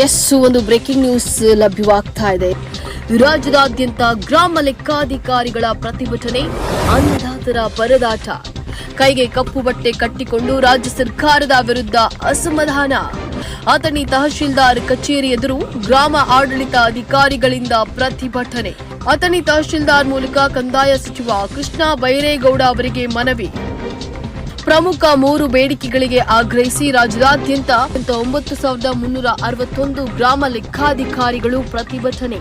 S ಒಂದು breaking news ಲಭ್ಯವಾಗ್ತಾ ಇದೆ. ರಾಜ್ಯದಾದ್ಯಂತ ಗ್ರಾಮ ಲೆಕ್ಕಾಧಿಕಾರಿಗಳ ಪ್ರತಿಭಟನೆ ಅನ್ನದಾತರ ಪರದಾಟ. ಕೈಗೆ ಕಪ್ಪು ಬಟ್ಟೆ ಕಟ್ಟಿಕೊಂಡು ರಾಜ್ಯ ಸರ್ಕಾರದ ವಿರುದ್ಧ ಅಸಮಾಧಾನ. ಅಥಣಿ ತಹಶೀಲ್ದಾರ್ ಕಚೇರಿ ಎದುರು ಗ್ರಾಮ ಆಡಳಿತ ಅಧಿಕಾರಿಗಳಿಂದ ಪ್ರತಿಭಟನೆ. ಅಥಣಿ ತಹಶೀಲ್ದಾರ್ ಮೂಲಕ ಕಂದಾಯ ಸಚಿವ ಕೃಷ್ಣ ಬೈರೇಗೌಡ ಅವರಿಗೆ ಮನವಿ. ಪ್ರಮುಖ ಮೂರು ಬೇಡಿಕೆಗಳಿಗೆ ಆಗ್ರಹಿಸಿ ರಾಜ್ಯದಾದ್ಯಂತ ಒಂಬತ್ತು ಸಾವಿರದ ಮುನ್ನೂರ ಅರವತ್ತೊಂದು ಗ್ರಾಮ ಲೆಕ್ಕಾಧಿಕಾರಿಗಳು ಪ್ರತಿಭಟನೆ.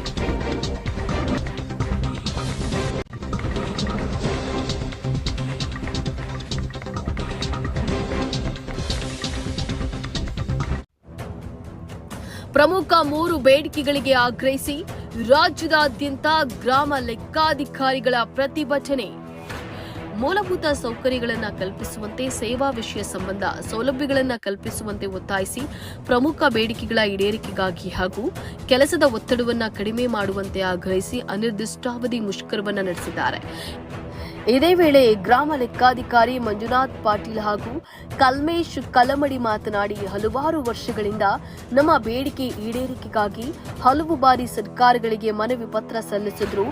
ಪ್ರಮುಖ ಮೂರು ಬೇಡಿಕೆಗಳಿಗೆ ಆಗ್ರಹಿಸಿ ರಾಜ್ಯದಾದ್ಯಂತ ಗ್ರಾಮ ಲೆಕ್ಕಾಧಿಕಾರಿಗಳ ಪ್ರತಿಭಟನೆ. ಮೂಲಭೂತ ಸೌಕರ್ಯಗಳನ್ನು ಕಲ್ಪಿಸುವಂತೆ, ಸೇವಾ ವಿಷಯ ಸಂಬಂಧ ಸೌಲಭ್ಯಗಳನ್ನು ಕಲ್ಪಿಸುವಂತೆ ಒತ್ತಾಯಿಸಿ ಪ್ರಮುಖ ಬೇಡಿಕೆಗಳ ಈಡೇರಿಕೆಗಾಗಿ ಹಾಗೂ ಕೆಲಸದ ಒತ್ತಡವನ್ನು ಕಡಿಮೆ ಮಾಡುವಂತೆ ಆಗ್ರಹಿಸಿ ಅನಿರ್ದಿಷ್ಟಾವಧಿ ಮುಷ್ಕರವನ್ನು ನಡೆಸಿದ್ದಾರೆ. ಇದೇ ವೇಳೆ ಗ್ರಾಮ ಲೆಕ್ಕಾಧಿಕಾರಿ ಮಂಜುನಾಥ್ ಪಾಟೀಲ್ ಹಾಗೂ ಕಲ್ಮೇಶ್ ಕಲಮಡಿ ಮಾತನಾಡಿ ಹಲವಾರು ವರ್ಷಗಳಿಂದ ನಮ್ಮ ಬೇಡಿಕೆ ಈಡೇರಿಕೆಗಾಗಿ ಹಲವು ಬಾರಿ ಸರ್ಕಾರಗಳಿಗೆ ಮನವಿ ಪತ್ರ ಸಲ್ಲಿಸಿದ್ರೂ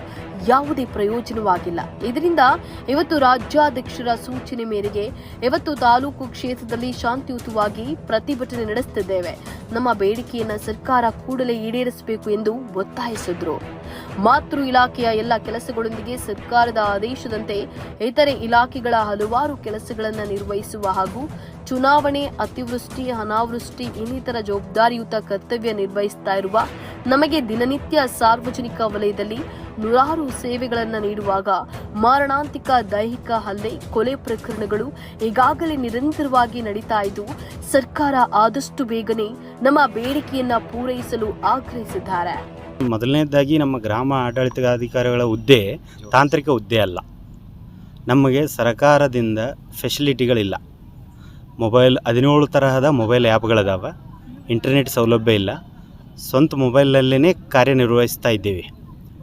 ಯಾವುದೇ ಪ್ರಯೋಜನವಾಗಿಲ್ಲ. ಇದರಿಂದ ಇವತ್ತು ರಾಜ್ಯಾಧ್ಯಕ್ಷರ ಸೂಚನೆ ಮೇರೆಗೆ ಇವತ್ತು ತಾಲೂಕು ಕ್ಷೇತ್ರದಲ್ಲಿ ಶಾಂತಿಯುತವಾಗಿ ಪ್ರತಿಭಟನೆ ನಡೆಸುತ್ತಿದ್ದೇವೆ. ನಮ್ಮ ಬೇಡಿಕೆಯನ್ನು ಸರ್ಕಾರ ಕೂಡಲೇ ಈಡೇರಿಸಬೇಕು ಎಂದು ಒತ್ತಾಯಿಸಿದ್ರು. ಮಾತೃ ಇಲಾಖೆಯ ಎಲ್ಲ ಕೆಲಸಗಳೊಂದಿಗೆ ಸರ್ಕಾರದ ಆದೇಶದಂತೆ ಇತರೆ ಇಲಾಖೆಗಳ ಹಲವಾರು ಕೆಲಸಗಳನ್ನು ನಿರ್ವಹಿಸುವ ಹಾಗೂ ಚುನಾವಣೆ, ಅತಿವೃಷ್ಟಿ, ಅನಾವೃಷ್ಟಿ, ಇನ್ನಿತರ ಜವಾಬ್ದಾರಿಯುತ ಕರ್ತವ್ಯ ನಿರ್ವಹಿಸ್ತಾ ಇರುವ ನಮಗೆ ದಿನನಿತ್ಯ ಸಾರ್ವಜನಿಕ ವಲಯದಲ್ಲಿ ನೂರಾರು ಸೇವೆಗಳನ್ನು ನೀಡುವಾಗ ಮಾರಣಾಂತಿಕ ದೈಹಿಕ ಹಲ್ಲೆ, ಕೊಲೆ ಪ್ರಕರಣಗಳು ಈಗಾಗಲೇ ನಿರಂತರವಾಗಿ ನಡೀತಾ ಇದ್ದು, ಸರ್ಕಾರ ಆದಷ್ಟು ಬೇಗನೆ ನಮ್ಮ ಬೇಡಿಕೆಯನ್ನ ಪೂರೈಸಲು ಆಗ್ರಹಿಸಿದ್ದಾರೆ. ಮೊದಲನೇದಾಗಿ ನಮ್ಮ ಗ್ರಾಮ ಆಡಳಿತಾಧಿಕಾರಿಗಳ ಹುದ್ದೆ ತಾಂತ್ರಿಕ ಹುದ್ದೆ ಅಲ್ಲ. ನಮಗೆ ಸರ್ಕಾರದಿಂದ ಫೆಸಿಲಿಟಿಗಳಿಲ್ಲ ಮೊಬೈಲ್ ಹದಿನೇಳು ತರಹದ ಮೊಬೈಲ್ ಆ್ಯಪ್ಗಳಿದಾವೆ. ಇಂಟರ್ನೆಟ್ ಸೌಲಭ್ಯ ಇಲ್ಲ. ಸ್ವಂತ ಮೊಬೈಲಲ್ಲೇ ಕಾರ್ಯನಿರ್ವಹಿಸ್ತಾ ಇದ್ದೀವಿ.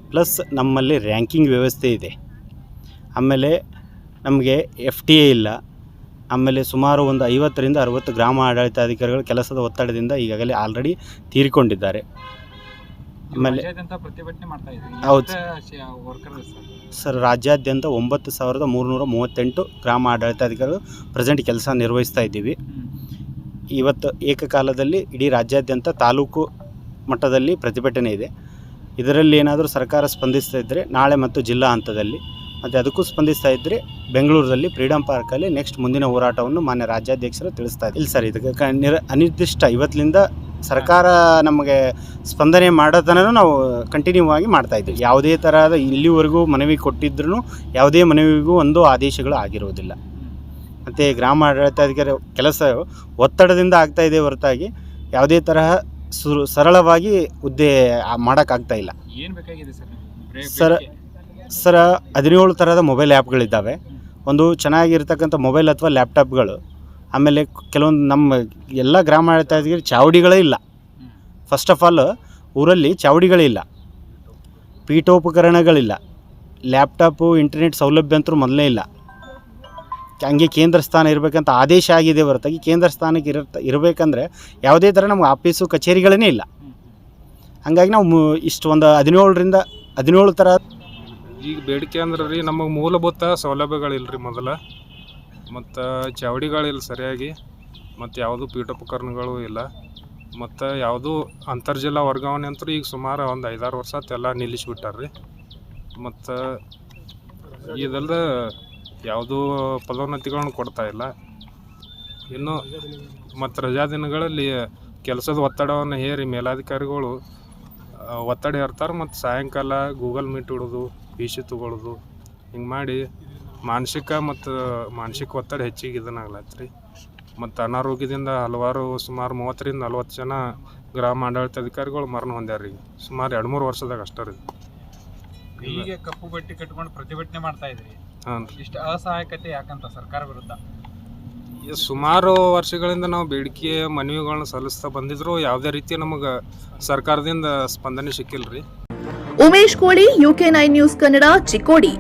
ಪ್ಲಸ್ ನಮ್ಮಲ್ಲಿ ರ್ಯಾಂಕಿಂಗ್ ವ್ಯವಸ್ಥೆ ಇದೆ. ಆಮೇಲೆ ನಮಗೆ ಎಫ್ ಟಿ ಎ ಇಲ್ಲ. ಆಮೇಲೆ ಸುಮಾರು ಒಂದು ಐವತ್ತರಿಂದ ಅರುವತ್ತು ಗ್ರಾಮ ಆಡಳಿತಾಧಿಕಾರಿಗಳು ಕೆಲಸದ ಒತ್ತಡದಿಂದ ಈಗಾಗಲೇ ಆಲ್ರೆಡಿ ತೀರಿಕೊಂಡಿದ್ದಾರೆ. ಆಮೇಲೆ ರಾಜ್ಯಾದ್ಯಂತ ಪ್ರತಿಭಟನೆ ಮಾಡ್ತಾ ಹೌದು. ಸರ್? ರಾಜ್ಯಾದ್ಯಂತ ಒಂಬತ್ತು ಸಾವಿರದ ಮೂರುನೂರ ಮೂವತ್ತೆಂಟು ಗ್ರಾಮ ಆಡಳಿತಾಧಿಕಾರಿಗಳು ಪ್ರೆಸೆಂಟ್ ಕೆಲಸ ನಿರ್ವಹಿಸ್ತಾ ಇದ್ದೀವಿ. ಇವತ್ತು ಏಕಕಾಲದಲ್ಲಿ ಇಡೀ ರಾಜ್ಯಾದ್ಯಂತ ತಾಲೂಕು ಮಟ್ಟದಲ್ಲಿ ಪ್ರತಿಭಟನೆ ಇದೆ. ಇದರಲ್ಲಿ ಏನಾದರೂ ಸರ್ಕಾರ ಸ್ಪಂದಿಸ್ತಾ ಇದ್ದರೆ ನಾಳೆ ಮತ್ತು ಜಿಲ್ಲಾ ಹಂತದಲ್ಲಿ. ಮತ್ತು ಅದಕ್ಕೂ ಸ್ಪಂದಿಸ್ತಾ ಇದ್ದರೆ ಬೆಂಗಳೂರಲ್ಲಿ ಫ್ರೀಡಂ ಪಾರ್ಕಲ್ಲಿ ನೆಕ್ಸ್ಟ್ ಮುಂದಿನ ಹೋರಾಟವನ್ನು ಮಾನ್ಯ ರಾಜ್ಯಾಧ್ಯಕ್ಷರು ತಿಳಿಸ್ತಾ ಇಲ್ಲ ಸರ್ ಇದಕ್ಕೆ ನಿರ ಅನಿರ್ದಿಷ್ಟ ಇವತ್ತಿನಿಂದ ಸರ್ಕಾರ ನಮಗೆ ಸ್ಪಂದನೆ ಮಾಡೋ ತನಕ ನಾವು ಕಂಟಿನ್ಯೂ ಆಗಿ ಮಾಡ್ತಾ ಇದ್ದೀವಿ ಯಾವುದೇ ತರಹದ ಇಲ್ಲಿವರೆಗೂ ಮನವಿ ಕೊಟ್ಟಿದ್ರೂ ಯಾವುದೇ ಮನವಿಗೂ ಒಂದು ಆದೇಶಗಳು ಆಗಿರುವುದಿಲ್ಲ ಮತ್ತು ಗ್ರಾಮ ಆಡಳಿತಾಧಿಕಾರಿ ಕೆಲಸ ಒತ್ತಡದಿಂದ ಆಗ್ತಾ ಇದೆ ಹೊರತಾಗಿ ಯಾವುದೇ ತರಹ ಸುರು ಸರಳವಾಗಿ ಹುದ್ದೆ ಮಾಡೋಕ್ಕಾಗ್ತಾ ಇಲ್ಲ. ಏನ್ ಬೇಕಾಗಿದೆ ಸರ್ ಬ್ರೇಕ್ ಸರ್, ಸರ ಹದಿನೇಳು ಥರದ ಮೊಬೈಲ್ ಆ್ಯಪ್ಗಳಿದ್ದಾವೆ. ಒಂದು ಚೆನ್ನಾಗಿರ್ತಕ್ಕಂಥ ಮೊಬೈಲ್ ಅಥವಾ ಲ್ಯಾಪ್ಟಾಪ್ಗಳು ಆಮೇಲೆ ಕೆಲವೊಂದು ನಮ್ಮ ಎಲ್ಲ ಗ್ರಾಮ ಆಡಳಿತಾಧಿಕಾರಿ ಚಾವಡಿಗಳೇ ಇಲ್ಲ. ಫಸ್ಟ್ ಆಫ್ ಆಲ್ ಊರಲ್ಲಿ ಚಾವಡಿಗಳೇ ಇಲ್ಲ. ಪೀಠೋಪಕರಣಗಳಿಲ್ಲ. ಲ್ಯಾಪ್ಟಾಪು ಇಂಟರ್ನೆಟ್ ಸೌಲಭ್ಯ ಅಂತೂ ಮೊದಲೇ ಇಲ್ಲ. ಹಂಗೆ ಕೇಂದ್ರ ಸ್ಥಾನ ಇರಬೇಕಂತ ಆದೇಶ ಆಗಿದೆ ಹೊರತಾಗಿ ಕೇಂದ್ರ ಸ್ಥಾನಕ್ಕೆ ಇರ ಇರಬೇಕಂದ್ರೆ ಯಾವುದೇ ಥರ ನಮ್ಗೆ ಆಫೀಸು, ಕಚೇರಿಗಳೇ ಇಲ್ಲ. ಹಂಗಾಗಿ ನಾವು ಇಷ್ಟು ಒಂದು ಹದಿನೇಳರಿಂದ ಹದಿನೇಳು ಥರ ಈಗ ಬೇಡಿಕೆ ಅಂದ್ರೆ ರೀ, ನಮಗೆ ಮೂಲಭೂತ ಸೌಲಭ್ಯಗಳಿಲ್ಲ ರೀ ಮೊದಲ. ಮತ್ತು ಚಾವಡಿಗಳಿಲ್ಲ ಸರಿಯಾಗಿ, ಮತ್ತು ಯಾವುದು ಪೀಠೋಪಕರಣಗಳು ಇಲ್ಲ. ಮತ್ತು ಯಾವುದು ಅಂತರ್ಜಲ ವರ್ಗಾವಣೆ ಅಂತೂ ಈಗ ಸುಮಾರು ಒಂದು ಐದಾರು ವರ್ಷ ಎಲ್ಲ ನಿಲ್ಲಿಸ್ಬಿಟ್ಟಾರ ರೀ ಮತ್ತು ಇದಲ್ದ ಯಾವುದೂ ಪದೋನ್ನತಿಗಳನ್ನು ಕೊಡ್ತಾ ಇಲ್ಲ. ಇನ್ನು ಮತ್ತು ರಜಾ ದಿನಗಳಲ್ಲಿ ಕೆಲಸದ ಒತ್ತಡವನ್ನು ಹೇರಿ ಮೇಲಾಧಿಕಾರಿಗಳು ಒತ್ತಡ ಇರ್ತಾರೆ ಮತ್ತು ಸಾಯಂಕಾಲ ಗೂಗಲ್ ಮೀಟ್ ಇಡೋದು ಪಿ ಸಿ ತೊಗೊಳ್ಳೋದು ಹಿಂಗೆ ಮಾಡಿ ಮಾನಸಿಕ ಮತ್ತು ಮಾನಸಿಕ ಒತ್ತಡ ಹೆಚ್ಚಿಗೆ ಇದನ್ನಾಗ್ಲತ್ತ ರೀ ಮತ್ತು ಅನಾರೋಗ್ಯದಿಂದ ಹಲವಾರು ಸುಮಾರು ಮೂವತ್ತರಿಂದ ನಲ್ವತ್ತು ಜನ ಗ್ರಾಮ ಆಡಳಿತ ಅಧಿಕಾರಿಗಳು ಮರಣ ಹೊಂದ್ಯಾರ ರೀ ಸುಮಾರು ಎರಡು ಮೂರು ವರ್ಷದಾಗ ಅಷ್ಟೇ ರೀ. ಈಗ ಕಪ್ಪು ಬಟ್ಟೆ ಕಟ್ಕೊಂಡು ಪ್ರತಿಭಟನೆ ಮಾಡ್ತಾ ಇದ್ರಿ. ಹಾಂ ಇಷ್ಟು ಅಸಹಾಯಕತೆ ಯಾಕಂತ ಸರ್ಕಾರ ವಿರುದ್ಧ? ಈ ಸುಮಾರು ವರ್ಷಗಳಿಂದ ನಾವು ಬೇಡಿಕೆ ಮನವಿಗಳನ್ನ ಸಲ್ಲಿಸ್ತಾ ಬಂದಿದ್ರು. ಯಾವುದೇ ರೀತಿ ನಮಗೆ ಸರ್ಕಾರದಿಂದ ಸ್ಪಂದನೆ ಸಿಕ್ಕಿಲ್ಲ ರೀ Umesh Koli UK nine news Kannada Chikkodi.